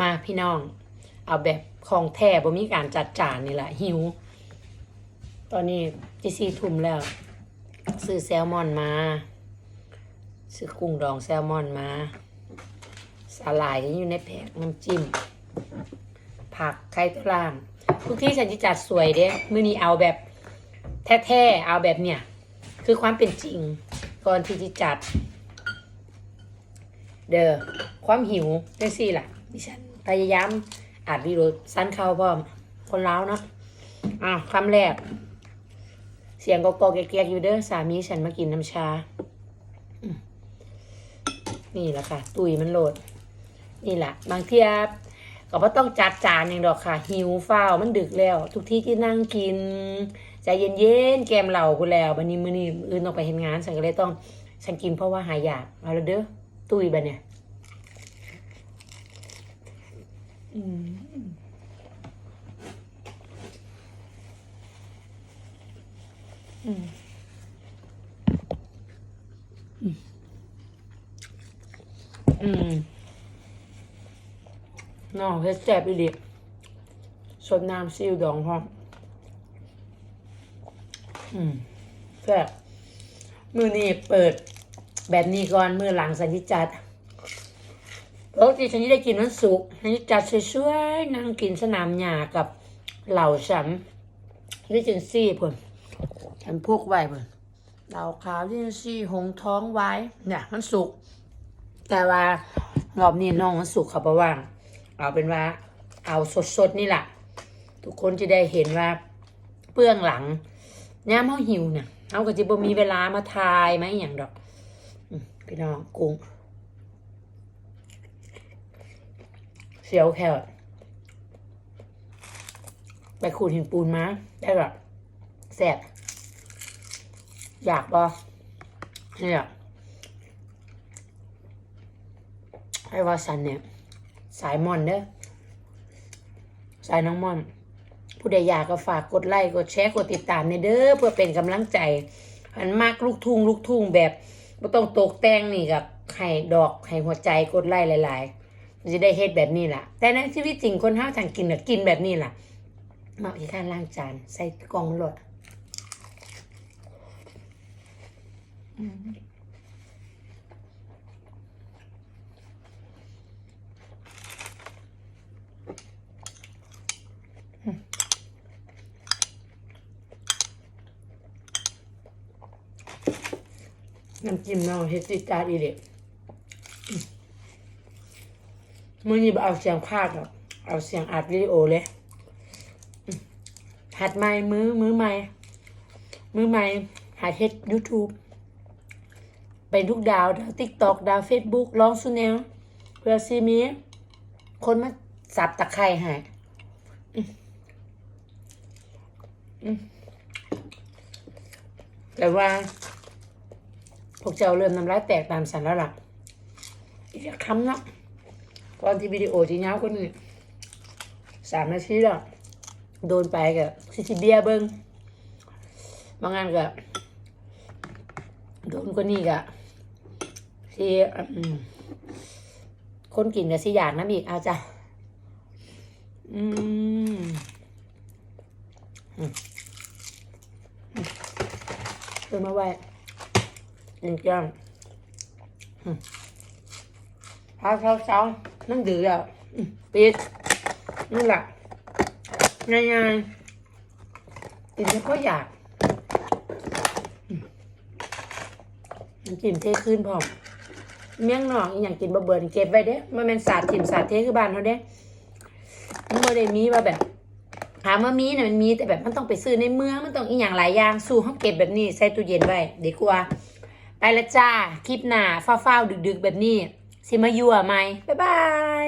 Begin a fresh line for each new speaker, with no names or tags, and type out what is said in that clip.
มาพี่น้อง เอาแบบของแท้บ่มีการจัดจานนี่แหละหิว ตอนนี้จีซีทุ่มแล้ว ซื้อแซลมอนมา ซื้อกุ้งดองแซลมอนมา สาหร่ายก็อยู่ในแผงน้ำจิ้ม ผักไข่ตรามทุกที่ฉันจะจัดสวยเด้มื่อนี้เอาแบบแท้ๆเอาแบบเนี่ย คือความเป็นจริง ก่อนที่จะจัด เด้อความหิวจังซี่ล่ะ ดิฉันพยายามอัดวีดีโอสั้นเข้าพร้อมคนเล้าเนาะอะคำแรก เสียงกอกๆแกกๆอยู่เด้อสามีฉันมากินน้ำชา นี่แหละค่ะ ตุยมันโหลด นี่แหละบางเทียก็บ่ต้องจัดจานอย่างดอกค่ะ หิวฟ้าวมันดึกแล้ว ทุกที่ที่นั่งกินใจเย็นๆแกมเหล่ากูแล้วบันนี้มื้อนี้อื่นต้องไปเห็นงานฉันก็เลยต้อง ฉันกินเพราะว่าหายอยากเอาละเด้อตุยบัดเนี่ย อืมอืมอืมอืมน้องเฮ็ดแซ่บอีหลีสดน้ำซีอิ๊วดองพร้อมอืมแซ่บมือนี้เปิดแบบนี้ก่อน มือหลังสันนิจัด ปกติฉันจะได้กินวันศุกร์สันจัดสวยๆนั่งกินสนามหญ้ากับเหล่าฉันดิเจนซี่เพิ่นฉันพวกไว้เพิ่นเหล่าขาวดิเจนซี่หงท้องไว้เนี่ยมันสุก แต่ว่ารอบนี้น้องมันสุกเขาบอกว่าเอาเป็นว่า เอาสดๆนี่แหละทุกคนจะได้เห็นว่าเปื้องหลังย่ามเขาหิวเนี่ยเขาก็จะบ่มีเวลามาทายไหมอย่างดอกพี่น้องกุ้ง เสียวแค่ไปขูดหินปูนมาได้แบบแซ่บอยากบอเนี่ยให้วาสันเนี่ย สายมอนเด้อสายน้องมอน ผู้ใดอยากก็ฝากกดไลค์กดแชร์กดติดตามในเด้อเพื่อเป็นกำลังใจหันมากลูกทุ่งลูกทุ่งแบบไม่ต้องตกแต่งนี่กับไข่ดอกไข่หัวใจกดไลค์หลาย ๆ จะได้เฮ็ดแบบนี้ล่ะ แต่ในชีวิตจริงคนห้าวทางกินน่ะกินแบบนี้ล่ะมาอีกข้างล้างจานใส่กล่องรถน้ำจิ้มน้องเฮ็ดจิจาดอีเด็ มื่อนี้บ่เอาเสียงพากหรอกเอาเสียงอัดวิดีโอเลยหัดใหม่มือมือใหม่มือใหม่หัดเฮ็ด YouTube ไปทุกดาวดาวติ๊กตอกดาวเฟซบุ๊กร้องสุแนวเพื่อซีมีคนมาสับตะไคร่ให้อืมอืมแต่ว่า พวกเจ้าเริ่มน้ำลายแตกตามสันแล้วล่ะอีกคำเนาะ ก่อนที่วิดีโอจะยาวกว่นี้สามนาทีแล้วโดนไปกับซิซิเบียเบิงบางงานก็โดนกว่านี้ก็ที่อืมคนกินกับสิอยากน้ำอีกเอาจ้ะอืมเติมมาไว้หนึ่งแก้มพาเช้าเช้า นั่งดื้อแล้วปิดนี่แหละง่ายๆกินแล้วก็อยากอืมน้ำจิ้มเทขึ้นพอมเมี่ยงหนองอีหยังกินบะเบิร์นเก็บไว้เด้มันเป็นศาสตร์จิ้มศาสตร์เทคือบ้านเขาเด้มันบ่ได้มีว่าแบบถามว่ามีเนี่ยมันมีแต่แบบมันต้องไปซื้อในเมืองมันต้องอีกอย่างหลายอย่างสู้เขาเก็บแบบนี้ใส่ตู้เย็นไว้ดีกว่า ไปละจ้าคลิปหน้าฟ้าๆดึก ๆ แบบนี้ สิมายั่วไหมบ๊ายบาย